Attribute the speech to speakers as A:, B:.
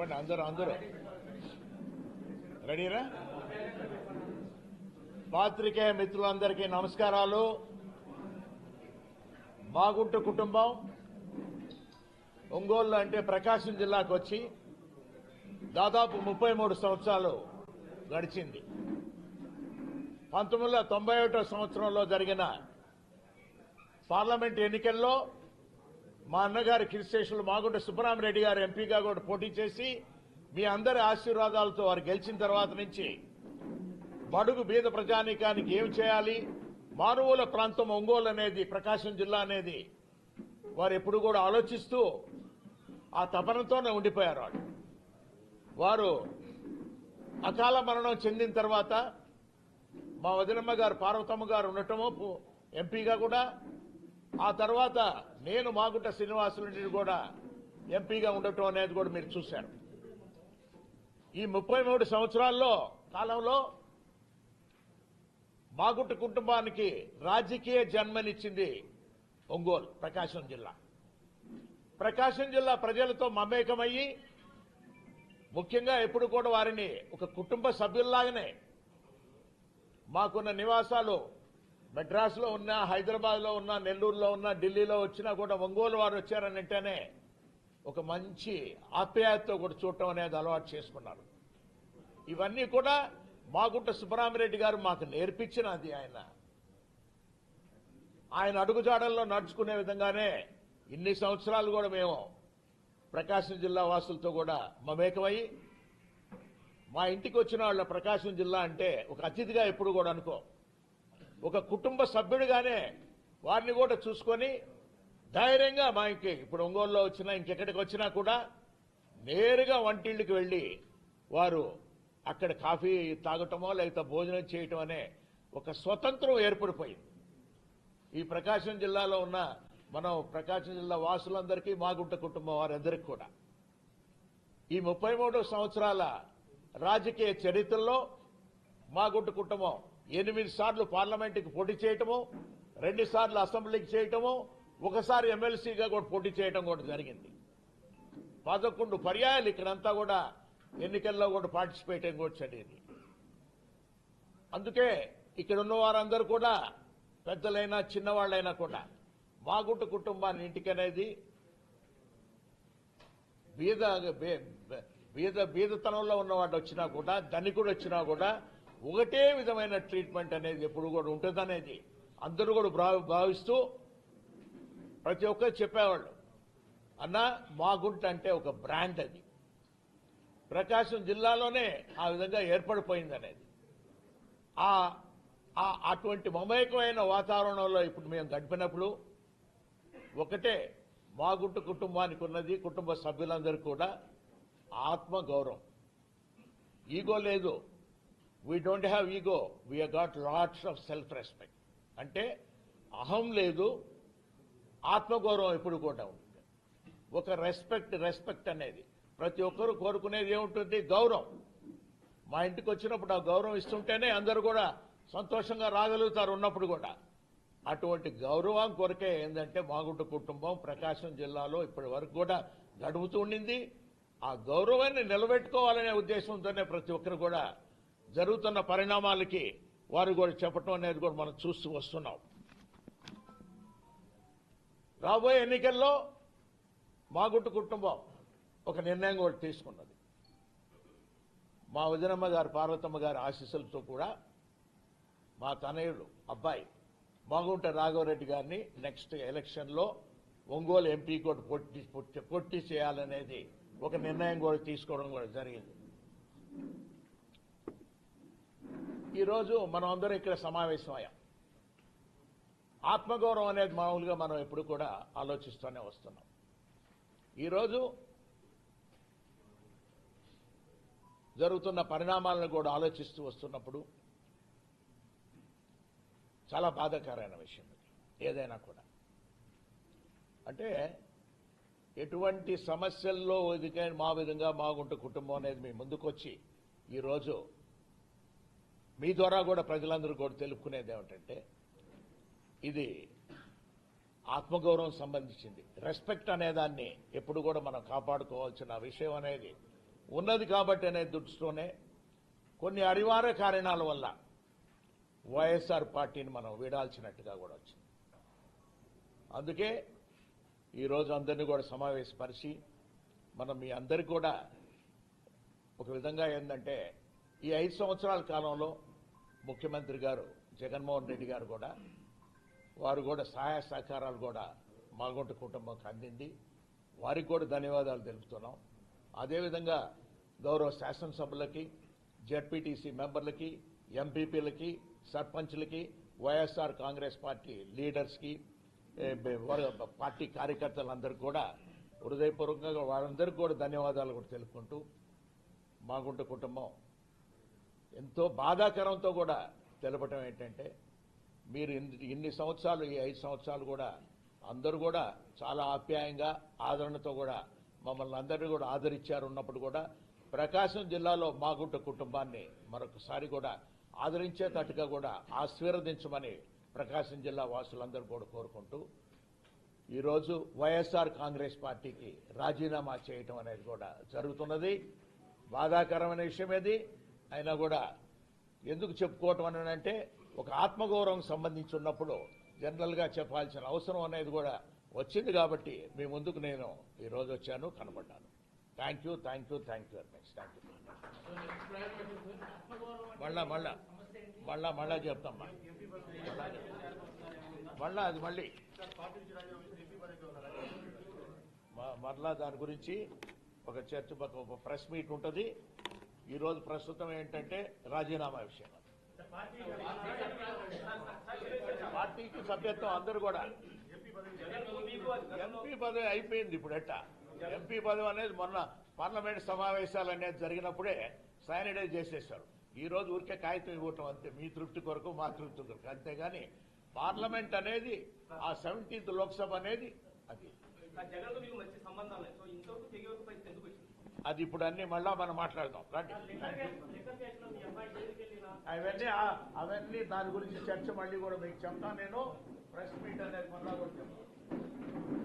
A: చెప్పండి అందరూ అందరూ. రెడీరా పాత్రికేయ మిత్రులందరికీ నమస్కారాలు. మాగుంట కుటుంబం ఒంగోలు అంటే ప్రకాశం జిల్లాకు వచ్చి దాదాపు ముప్పై మూడు సంవత్సరాలు గడిచింది. పంతొమ్మిది వందల తొంభై ఒకటో సంవత్సరంలో జరిగిన పార్లమెంట్ ఎన్నికల్లో మా అన్నగారి కిరిశేషులు మాగుంట సుబ్బరామరెడ్డి గారు ఎంపీగా కూడా పోటీ చేసి మీ అందరి ఆశీర్వాదాలతో వారు గెలిచిన తర్వాత నుంచి బడుగు బీద ప్రజానీకానికి ఏం చేయాలి? మారుమూల ప్రాంతం ఒంగోలు అనేది ప్రకాశం జిల్లా అనేది వారు ఎప్పుడు కూడా ఆలోచిస్తూ ఆ తపనతోనే ఉండిపోయారు వాళ్ళు. వారు అకాల మరణం చెందిన తర్వాత మా వదినమ్మ గారు పార్వతమ్మ గారు ఉండటము ఎంపీగా కూడా ఆ తర్వాత నేను మాగుంట శ్రీనివాసులు కూడా ఎంపీగా ఉండటం అనేది కూడా మీరు చూశారు. ఈ ముప్పై మూడు సంవత్సరాల్లో కాలంలో మాగుంట కుటుంబానికి రాజకీయ జన్మనిచ్చింది ఒంగోలు ప్రకాశం జిల్లా. ప్రకాశం జిల్లా ప్రజలతో మమేకమయ్యి ముఖ్యంగా ఎప్పుడు కూడా వారిని ఒక కుటుంబ సభ్యుల్లాగానే మాకున్న నివాసాలు మెడ్రాస్లో ఉన్నా హైదరాబాద్లో ఉన్నా నెల్లూరులో ఉన్నా ఢిల్లీలో వచ్చినా కూడా ఒంగోలు వారు వచ్చారనంటేనే ఒక మంచి ఆప్యాయతతో కూడా చూడటం అనేది అలవాటు చేసుకున్నారు. ఇవన్నీ కూడా మాగుంట సుబ్బరామిరెడ్డి గారు మాకు నేర్పించినది ఆయన. ఆయన అడుగుజాడల్లో నడుచుకునే విధంగానే ఇన్ని సంవత్సరాలు కూడా మేము ప్రకాశం జిల్లా వాసులతో కూడా మమేకమై మా ఇంటికి వచ్చిన వాళ్ళ ప్రకాశం జిల్లా అంటే ఒక అతిథిగా ఎప్పుడు కూడా అనుకో ఒక కుటుంబ సభ్యుడిగానే వారిని కూడా చూసుకొని ధైర్యంగా మా ఇంక ఇప్పుడు ఒంగోలులో వచ్చినా ఇంకెక్కడికి వచ్చినా కూడా నేరుగా వంటిళ్ళకి వెళ్ళి వారు అక్కడ కాఫీ తాగటమో లేకపోతే భోజనం చేయటం అనే ఒక స్వతంత్రం ఏర్పడిపోయింది. ఈ ప్రకాశం జిల్లాలో ఉన్న మనం ప్రకాశం జిల్లా వాసులందరికీ మాగుంట కుటుంబం వారందరికీ కూడా ఈ ముప్పై సంవత్సరాల రాజకీయ చరిత్రలో మాగుంట కుటుంబం ఎనిమిది సార్లు పార్లమెంటుకి పోటీ చేయటము రెండు సార్లు అసెంబ్లీకి చేయటము ఒకసారి ఎమ్మెల్సీగా కూడా పోటీ చేయటం కూడా జరిగింది. పదకొండు పర్యాయాలు ఇక్కడంతా కూడా ఎన్నికల్లో కూడా పార్టిసిపేట్ కూడా జరిగింది. అందుకే ఇక్కడ ఉన్న వారందరూ కూడా పెద్దలైనా చిన్నవాళ్ళైనా కూడా మాగుంట కుటుంబాన్ని ఇంటికనేది బీద బే- బీద బీదతనంలో ఉన్నవాడు వచ్చినా కూడా ధనికుడు వచ్చినా కూడా ఒకటే విధమైన ట్రీట్మెంట్ అనేది ఎప్పుడు కూడా ఉంటుందనేది. అందరూ కూడా భావిస్తూ ప్రతి ఒక్కరు చెప్పేవాళ్ళు. అన్న మాగుంట అంటే ఒక బ్రాండ్ అది. ప్రకాశం జిల్లాలోనే ఆ విధంగా ఏర్పడిపోయింది అనేది ఆ అటువంటి మమేకమైన వాతావరణంలో ఇప్పుడు మేము గడిపినప్పుడు ఒకటే మాగుంట కుటుంబానికి ఉన్నది కుటుంబ సభ్యులందరూ కూడా ఆత్మ గౌరవం ఈగో లేదు. We don't have ego we got lots of self respect అంటే అహం లేదు ఆత్మగౌరవం ఎప్పుడు కూడా ఉంటుంది. ఒక రెస్పెక్ట్ రెస్పెక్ట్ అనేది. ప్రతి ఒక్కరు కోరుకునేది ఏముంటుంది? గౌరవం. మా ఇంటికి వచ్చినప్పుడు ఆ గౌరవం ఇస్తుంటేనే అందరూ కూడా సంతోషంగా రాగలుగుతారు ఉన్నప్పుడు కూడా. అటువంటి గౌరవం కొరకే ఏంటంటే మాగుంట కుటుంబం ప్రకాశం జిల్లాలో ఇప్పటి వరకు కూడా గడుపుతూ ఉండింది. ఆ గౌరవాన్ని నిలబెట్టుకోవాలనే ఉద్దేశంతోనే ప్రతి ఒక్కరు కూడా జరుగుతున్న పరిణామాలకి వారు కూడా చెప్పటం అనేది కూడా మనం చూస్తూ వస్తున్నాం. రాబోయే ఎన్నికల్లో మాగుంట కుటుంబం ఒక నిర్ణయం కూడా తీసుకున్నది. మా వదినమ్మ గారు పార్వతమ్మ గారి ఆశీస్సులతో కూడా మా తనయుడు అబ్బాయి మాగుంట రాఘవరెడ్డి గారిని నెక్స్ట్ ఎలక్షన్లో ఒంగోలు ఎంపీ కూడా పొట్టి పొట్టి పొట్టి చేయాలనేది ఒక నిర్ణయం కూడా తీసుకోవడం కూడా జరిగింది. ఈరోజు మనం అందరం ఇక్కడ సమావేశం అయ్యాం. ఆత్మగౌరవం అనేది మామూలుగా మనం ఎప్పుడు కూడా ఆలోచిస్తూనే వస్తున్నాం. ఈరోజు జరుగుతున్న పరిణామాలను కూడా ఆలోచిస్తూ వస్తున్నప్పుడు చాలా బాధాకరమైన విషయం ఇది ఏదైనా కూడా. అంటే ఎటువంటి సమస్యల్లో ఎదిగే మా విధంగా మాగుంట కుటుంబం అనేది మీ ముందుకొచ్చి ఈరోజు మీ ద్వారా కూడా ప్రజలందరూ కూడా తెలుపుకునేది ఏమిటంటే ఇది ఆత్మగౌరవం సంబంధించింది. రెస్పెక్ట్ అనేదాన్ని ఎప్పుడు కూడా మనం కాపాడుకోవాల్సిన విషయం అనేది ఉన్నది కాబట్టి అనే దృష్టితోనే కొన్ని అనివార్య కారణాల వల్ల వైఎస్ఆర్ పార్టీని మనం వీడాల్సినట్టుగా కూడా వచ్చింది. అందుకే ఈరోజు అందరినీ కూడా సమావేశపరిచి మనం మీ అందరికీ కూడా ఒక విధంగా ఏంటంటే ఈ ఐదు సంవత్సరాల కాలంలో ముఖ్యమంత్రి గారు జగన్మోహన్ రెడ్డి గారు కూడా వారు కూడా సహాయ సహకారాలు కూడా మాగుంట కుటుంబంకి అందింది. వారికి కూడా ధన్యవాదాలు తెలుపుతున్నాం. అదేవిధంగా గౌరవ శాసనసభ్యులకి జడ్పీటీసీ మెంబర్లకి ఎంపీపీలకి సర్పంచ్లకి వైఎస్ఆర్ కాంగ్రెస్ పార్టీ లీడర్స్కి పార్టీ కార్యకర్తలందరికీ కూడా హృదయపూర్వకంగా వారందరికీ కూడా ధన్యవాదాలు కూడా తెలుపుకుంటూ మాగుంట కుటుంబం ఎంతో బాధాకరంతో కూడా తెలపటం ఏంటంటే మీరు ఇన్ని సంవత్సరాలు ఈ ఐదు సంవత్సరాలు కూడా అందరూ కూడా చాలా ఆప్యాయంగా ఆదరణతో కూడా మమ్మల్ని అందరినీ కూడా ఆదరించారు ఉన్నప్పుడు కూడా ప్రకాశం జిల్లాలో మాగుంట కుటుంబాన్ని మరొకసారి కూడా ఆదరించేటట్టుగా కూడా ఆశీర్వదించమని ప్రకాశం జిల్లా వాసులందరూ కూడా కోరుకుంటూ ఈరోజు వైఎస్ఆర్ కాంగ్రెస్ పార్టీకి రాజీనామా చేయటం అనేది కూడా జరుగుతున్నది. బాధాకరమైన విషయం ఇది అయినా కూడా ఎందుకు చెప్పుకోవటం అని అంటే ఒక ఆత్మగౌరవం సంబంధించి ఉన్నప్పుడు జనరల్గా చెప్పాల్సిన అవసరం అనేది కూడా వచ్చింది కాబట్టి మీ ముందుకు నేను ఈరోజు వచ్చాను కనబడ్డాను. Thank you thank you thank you very much thank you మళ్ళా మళ్ళా మళ్ళా మళ్ళా చెప్తాం మళ్ళా అది మళ్ళీ. మ- మరలా దాని గురించి ఒక చర్చ ఒక ప్రెస్ మీట్ ఉంటుంది. ఈరోజు ప్రస్తుతం ఏంటంటే రాజీనామా విషయం. పార్టీకి సభ్యత్వం అందరూ కూడా. ఎంపీ పదవి అయిపోయింది ఇప్పుడు ఎట్టా? ఎంపీ పదవి అనేది మొన్న పార్లమెంట్ సమావేశాలు అనేది జరిగినప్పుడే శానిటైజ్ చేసేశారు. ఈ రోజు ఊరికే కాగితం ఇవ్వటం అంతే. మీ తృప్తి కొరకు మా తృప్తి కొరకు. అంతేగాని పార్లమెంట్ అనేది ఆ సెవెంటీన్త్ లోక్సభ అనేది అది. అది ఇప్పుడు అన్ని మళ్ళా మనం మాట్లాడదాం. రండి. అవన్నీ అవన్నీ దాని గురించి చర్చ మళ్ళీ కూడా మీకు చెప్తాను నేను. ప్రెస్ మీట్ అనేది మళ్ళా కూడా చెప్తాను.